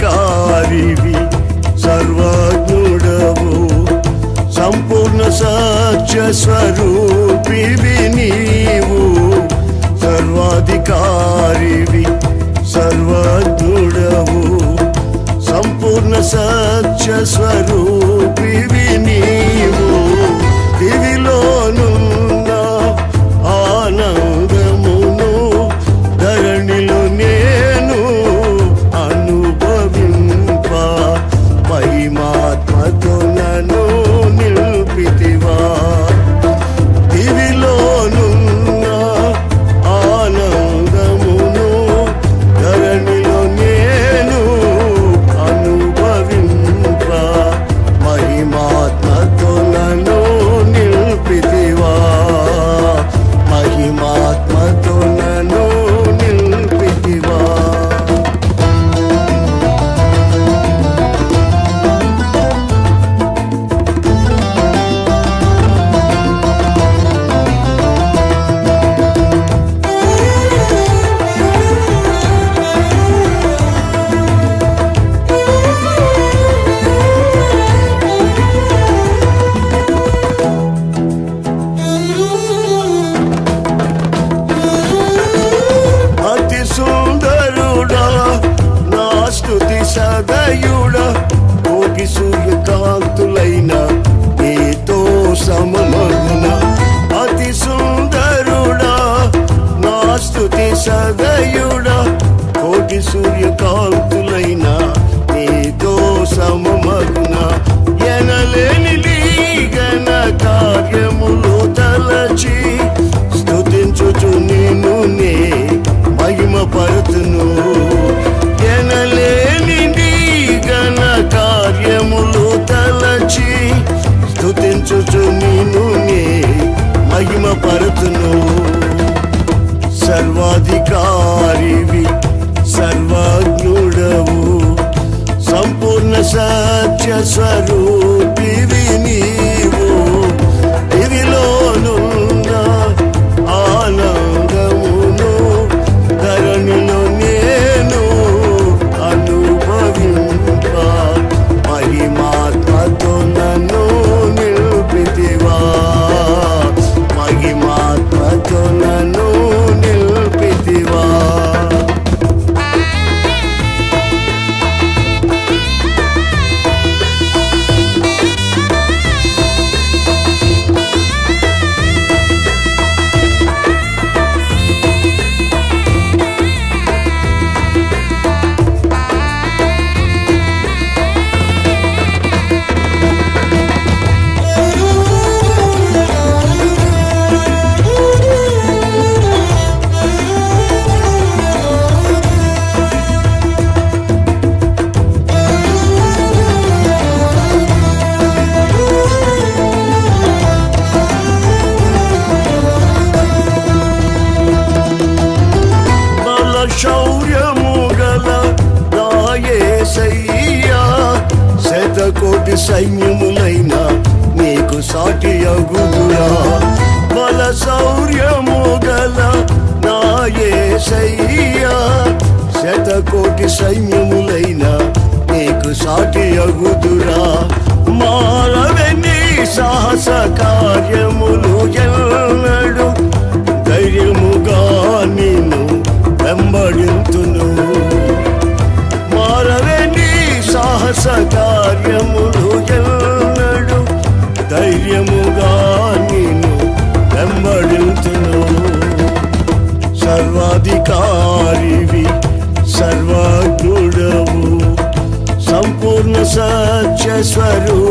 కారివి సర్వజ్ఞుడవు సంపూర్ణ సాక్ష్య స్వరూపివి నీవు సర్వాధికారివి సర్వజ్ఞుడవు సంపూర్ణ సాక్ష్య స్వరూపివి ಸ್ವರೂಪ శౌర్యము గల నాయసయ్యా శతకోటి సైన్యములైన నీకు సాటి అగుదురా బల శౌర్యము గల నాయసయ్యా శతకోటి సైన్యములైన నీకు సాటి అగుదురా మారవెని సాహస కార్యములు ఎల్ స్వరూ